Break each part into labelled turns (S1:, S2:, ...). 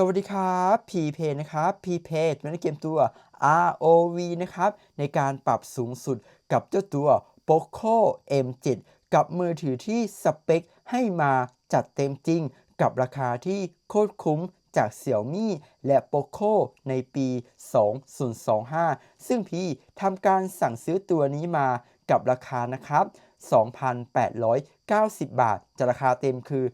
S1: สวัสดีครับ p p a นะครับ p p a เป็นเกมตัว ROV นะครับ ในการปรับสูงสุดกับเจ้าตัว Poco M7 กับมือถือที่สเปคให้มาจัดเต็มจริง กับราคาที่โคตรคุ้มจาก Xiaomi และ Poco ในปี 2025 ซึ่งพี่ทำการสั่งซื้อตัวนี้มากับราคานะครับ 2,890 บาทจะราคาเต็มคือ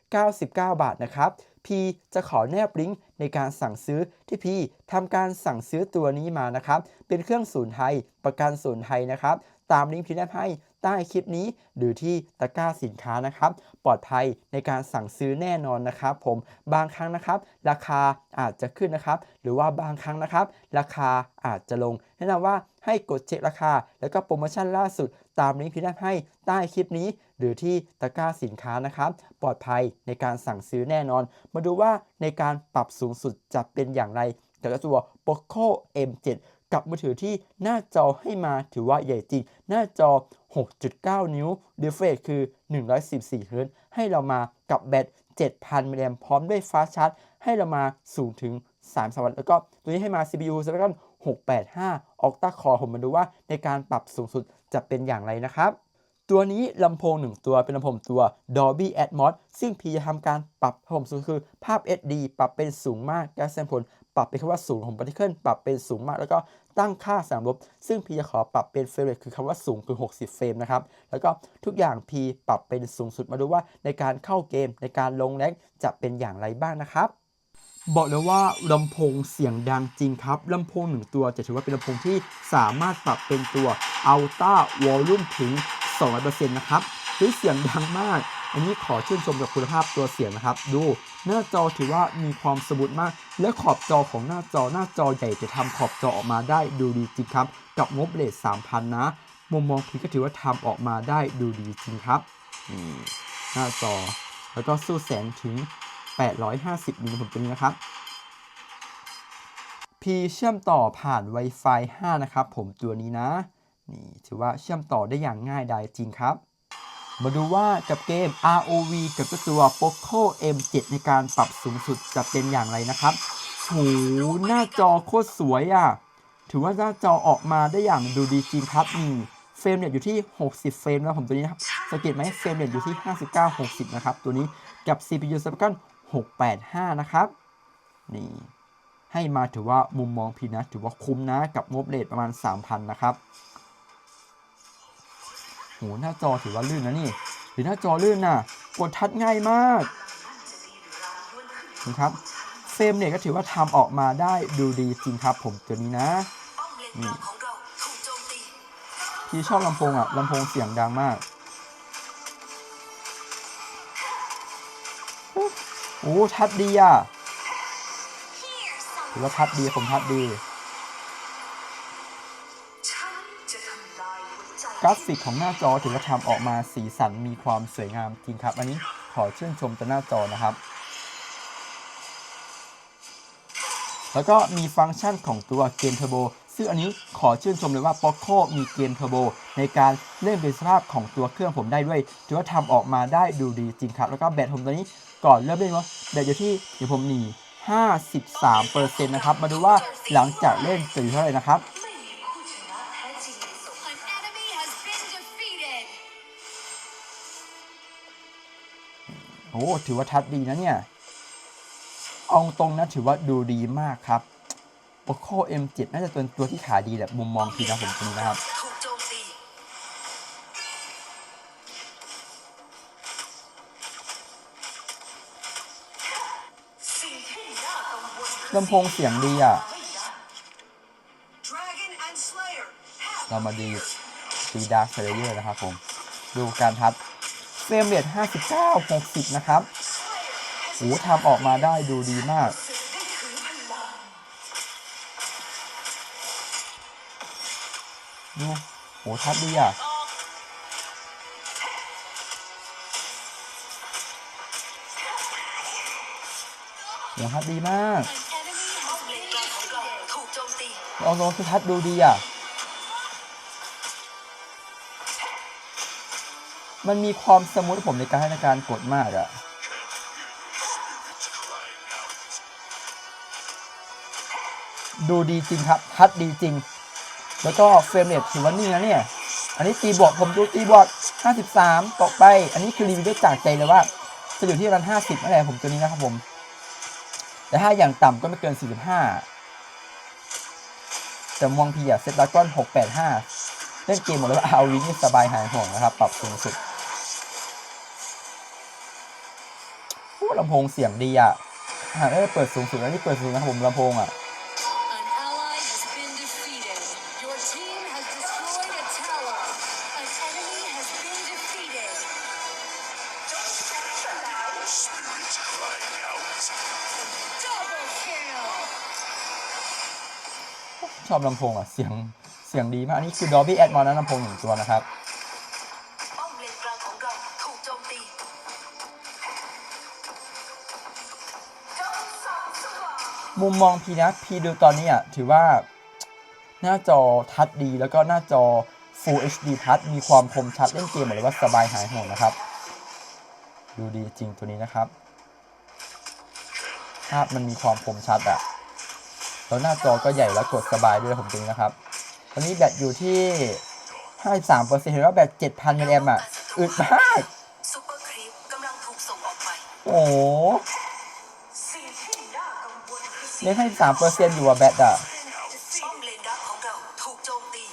S1: 3,899 บาทนะครับ พีจะขอแนบลิงก์ในการสั่งซื้อที่พีทำการสั่งซื้อตัวนี้มานะครับ เป็นเครื่องศูนย์ไทย ประกันศูนย์ไทยนะครับ ตามลิงก์ที่แนบให้ใต้คลิปนี้หรือที่ตะกร้าสินค้านะครับ ปลอดภัยในการสั่งซื้อแน่นอนนะครับผมบางครั้งนะครับ ราคาอาจจะขึ้นนะครับ หรือว่าบางครั้งนะครับ ราคาอาจจะลง แนะนำว่าให้กดเช็คราคา แล้วก็โปรโมชั่นล่าสุด ตามลิงก์ที่แนบให้ใต้คลิปนี้ หรือที่ตะกร้าสินค้านะครับ ปลอดภัยในการสั่งซื้อแน่นอน มาดูว่าในการปรับสูงสุดจะเป็นอย่างไรกับตัว Poco M7 กับมือถือที่หน้าจอให้มาถือว่าใหญ่จริง หน้าจอ 6.9 นิ้ว refresh คือ 114 Hz ให้เรามากับแบต 7,000มิลลิแอมพร้อมด้วยฟ้าชาร์จ ให้เรามาสูงถึง 3 สวัสด์แล้วก็ตัวนี้ให้มา CPU Snapdragon 685 Octa Core ผมมาดูว่าในการปรับสูงสุดจะเป็นอย่างไรนะครับ ตัวนี้ลำโพง 1 ตัวเป็นลำโพงตัว Dolby Atmos ซึ่งพีจะทำการปรับผมสูงคือภาพ SD ปรับเป็นสูงมากการแสดงผลปรับเป็นคำว่าสูงของ Particle ปรับเป็นสูงมาก แล้วก็ตั้งค่าสามลบ ซึ่งพีจะขอปรับเป็นเฟรมเรทคือคำว่าสูงคือ 60 เฟรมนะครับ แล้วก็ทุกอย่างพีปรับเป็นสูงสุดมาดูว่าในการเข้าเกมในการลงแรงจะเป็นอย่างไรบ้างนะครับบอกเลยว่าลำโพงเสียงดังจริงครับลำโพงหนึ่งตัวจะถือว่าเป็นลำโพงที่สามารถปรับเป็นตัว Ultra Volume ถึง 200%นะครับคือเสียงดังมาก อันนี้ขอชื่นชมกับคุณภาพตัวเสียงนะครับ ดูหน้าจอถือว่ามีความสมูทมาก และขอบจอของหน้าจอหน้าจอใหญ่จะทำขอบจอออกมาได้ดูดีจริงครับ กับงบเลท3,000 นะ มุมมองพีก็ถือว่าทำออกมาได้ดูดีจริงครับหน้าจอ แล้วก็สู้แสงถึง 850มิลลิผมตัวนี้นะครับ P เชื่อมต่อผ่าน Wi-Fi 5 นะครับ ผมตัวนี้นะ นี่ถือว่าเชื่อมต่อได้อย่างง่ายดายจริงครับ มาดูว่ากับเกม ROV กับตัว Poco M7 ในการปรับสูงสุดจะเป็นอย่างไรนะครับโหหน้าจอโคตรสวยอะ ถือว่าหน้าจอออกมาได้อย่างดูดีจริงครับนี่เฟรมเรทอยู่ที่ 60 เฟรมแล้วผมตัวนี้นะครับสังเกตไหมเฟรมเรทอยู่ที่ 59 60 นะครับ ตัวนี้กับ CPU Snapdragon 685 นะครับ นี่ ให้มาถือว่ามุมมองพีนะ ถือว่าคุ้มนะ กับงบเลทประมาณ 3,000 นะครับ โหหน้าจอถือว่าลื่นนะนี่หรือหน้าจอลื่นน่ะกดทัดง่ายมากนะครับเฟรมเนี่ยก็ถือว่าทำออกมาได้ดูดีจริงครับ ผมตัวนี้นะ
S2: นกลางของเราถูกโจมตี
S1: พี่ชอบลำโพงอะลำโพงเสียงดังมากโอ้ทัดดีอะถือว่าทัดดีผมทัดดี กราฟิกของหน้าจอถือว่าทำออกมาสีสันมีความสวยงามจริงครับ อันนี้ขอชื่นชมแต่หน้าจอนะครับ แล้วก็มีฟังก์ชันของตัวเกมเทอร์โบซึ่งอันนี้ขอชื่นชมเลยว่า Poco มีเกมเทอร์โบในการเล่นเป็นสภาพของตัวเครื่องผมได้ด้วยถือว่าทำออกมาได้ดูดีจริงครับ แล้วก็แบตผมตอนนี้ก่อนเริ่มเล่นว่าแบตอยู่ที่เดี๋ยวผมหนี53%นะครับ มาดูว่าหลังจากเล่นจะอยู่เท่าไหร่นะครับ โอ้ถือว่าทัดดีนะเนี่ย เอาตรงนะถือว่าดูดีมากครับ Poco M7 น่าจะเป็นตัวที่ขายดีแหละมุมมองทีนะผมตัวนี้นะครับ
S2: ลำ
S1: โพงเสียงดีอะ เรามาดีดีดาร์คเซเลเยอร์นะครับผม ดูการทัด เฟรมเรท59 60 นะครับโอ้ทำออกมาได้ดูดีมาก
S2: สึกได้ถึงพลัง
S1: ดูโหทัดดีอะโหทัดดีมาก
S3: An enemy
S2: ป้อ
S3: has
S2: มเลน
S3: been
S2: กลางของเรา
S3: defeated.
S2: ถูกโจมตี
S1: เอาลงคือทัดดูดีอะ มันมีความสมูทผมในการให้การกดมากอะดูดีจริงครับฮัดดีจริง แล้วก็เฟรมเรทถือว่านี่นะเนี่ย อันนี้ตีบอดผมดูตีบอด53 ต่อไป อันนี้คือรีวิวด้วยจากใจเลยว่า จะอยู่ที่ประมาณ50อะไรผมตัวนี้นะครับผม แต่ถ้าอย่างต่ำก็ไม่เกิน 45 แต่มองพีอะเซตดากอน685 เล่นเกมหมดแล้วเอาวินนี่สบายหายห่วงนะครับ ปรับสูงสุด ลำโพงเสียงดีอะหากได้เปิดสูงสุดแล้วนี่เปิดสูงนะครับผมลำโพงอะ
S3: An ally has been defeated. Your team has destroyed a tower. An enemy has been defeated. Double kill.
S1: ชอบลำโพงอะ เสียงเสียงดีมากอันนี้คือ Dolby Atmos นะลำโพงหนึ่งตัวนะครับ
S2: มุม
S1: มองพีนะพีดูตอนนี้อะถือว่าหน้าจอทัดดีแล้วก็หน้าจอ Full HD ทัดมีความคมชัดเล่นเกมบอกเลยว่าสบายหายห่วงนะครับ ดูดีจริงตัวนี้นะครับ ภาพมันมีความคมชัดอะแล้วหน้าจอก็ใหญ่แล้วกดสบายด้วยผมจริงนะครับ ตอนนี้แบตอยู่ที่ 53%เห็นว่าแบต7,000มิลลิแอมป์อะอึดมาก
S2: ซูเปอร์ครีปกำลังถูกส่งออกไป
S1: โอ้ เล่นให้3%อยู่อะแบตอะ
S2: ป้อมเลนดักของเราถูกโจมตี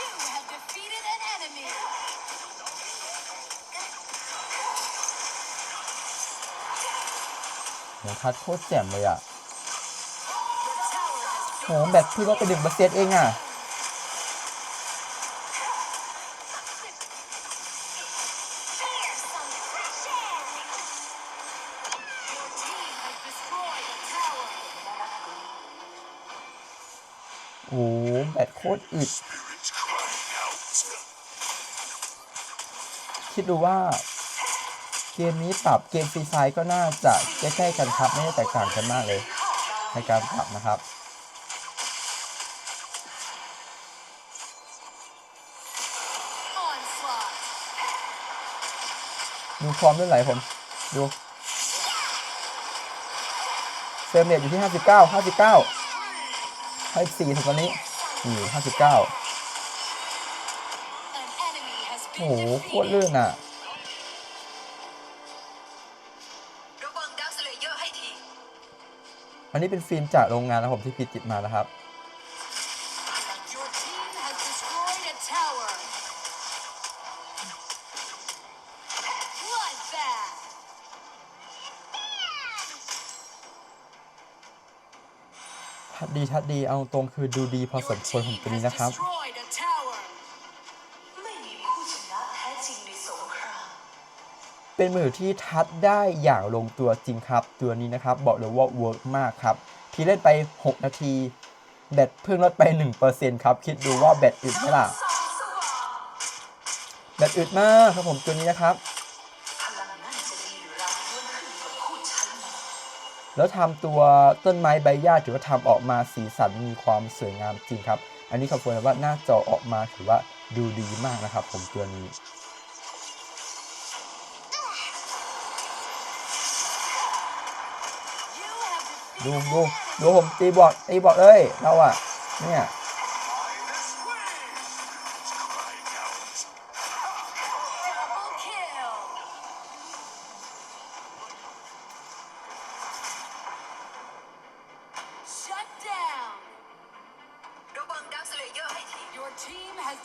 S3: You have defeated an enemy.
S1: โหทัดโคตรแจ่มเลยอะ
S3: Your tower has
S1: โหแบตเพิ่งลดไปหนึ่งเปอร์เซ็นต์เองอะ โอ้โหแบตโคตรอึด คิดดูว่า เกมนี้ปรับเกมฟรีไฟก็น่าจะใกล้ๆกันครับ ไม่ได้แตกต่างกันมากเลย ในการปรับนะครับดูความเลื่อนไหลผม ดูเฟรมเรทอยู่ที่ 59 59 ไปสี่ถึงวันนี้อืม
S3: ห้าสิบเก้า
S1: โอ้โหโคตรลื่นอะ
S2: อั
S1: นนี้เป็นฟิล์มจากโรงงานนะผมที่พีจิตมานะครับ ทัดดีทัดดีเอาตรงคือดูดีพอสมควรผม
S3: team
S1: ตัวนี้นะครับ เป็นมือถือที่ทัดได้อย่างลงตัวจริงครับ ตัวนี้นะครับบอกเลยว่าเวิร์กมากครับพี่เล่นไป 6 นาที แบตเพิ่งลดไป 1%ครับ คิดดูว่าแบตอึดไหมล่ะ แบตอึดมากครับผมตัวนี้นะครับ แล้วทำตัวต้นไม้ใบหญ้าถือว่าทำออกมาสีสันมีความสวยงามจริงครับ อันนี้ขอบคุณว่าหน้าจอออกมาถือว่าดูดีมากนะครับ ผมตัวนี้ดูดูดูผมตีบอดตีบอดเลยเราอะเนี่ย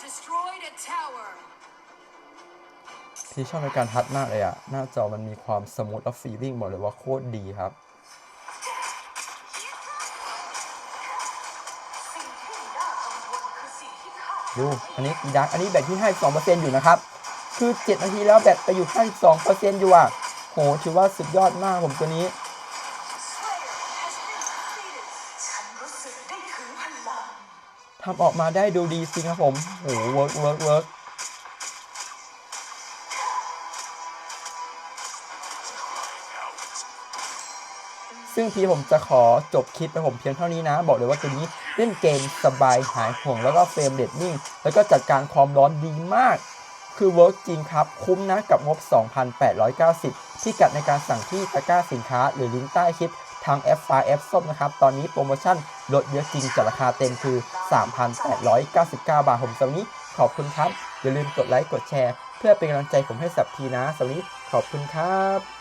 S3: team has destroyed a tower.
S1: พี่ชอบในการทัดมากเลยอะหน้าจอมันมีความสมูทและฟีลลิ่งบอกเลยว่าโคตรดีครับ
S2: สิ่งที่น่ากังวลคือสิ่งที่คาด
S1: ดูอันนี้ดักอันนี้แบตที่ 52%อยู่นะครับ คือ 7 นาทีแล้วแบตไปอยู่ 52%อยู่อะโหถือว่าสุดยอดมากผมตัวนี้ ทำออกมาได้ดูดีจริงครับผมโหเวิร์กเวิร์กเวิร์กซึ่งพี่ผมจะขอจบคลิปไปผมเพียงเท่านี้นะ บอกเลยว่าตัวนี้เล่นเกมสบายหายห่วงแล้วก็เฟรมเรทนิ่ง แล้วก็จัดการความร้อนดีมาก คือเวิร์กจริงครับ คุ้มนะกับงบ 2,890 ที่กัดในการสั่งที่ตะกร้าสินค้าหรือลิงก์ใต้คลิป ทาง F ฟ้า F ส้มนะครับ ตอนนี้โปรโมชั่นลดเยอะจริงจากราคาเต็มคือ 3,899 บาทผมสำหรับวันนี้ขอบคุณครับ อย่าลืมกดไลค์กดแชร์ เพื่อเป็นกำลังใจผมให้สับทีนะสำนนี้ขอบคุณครับ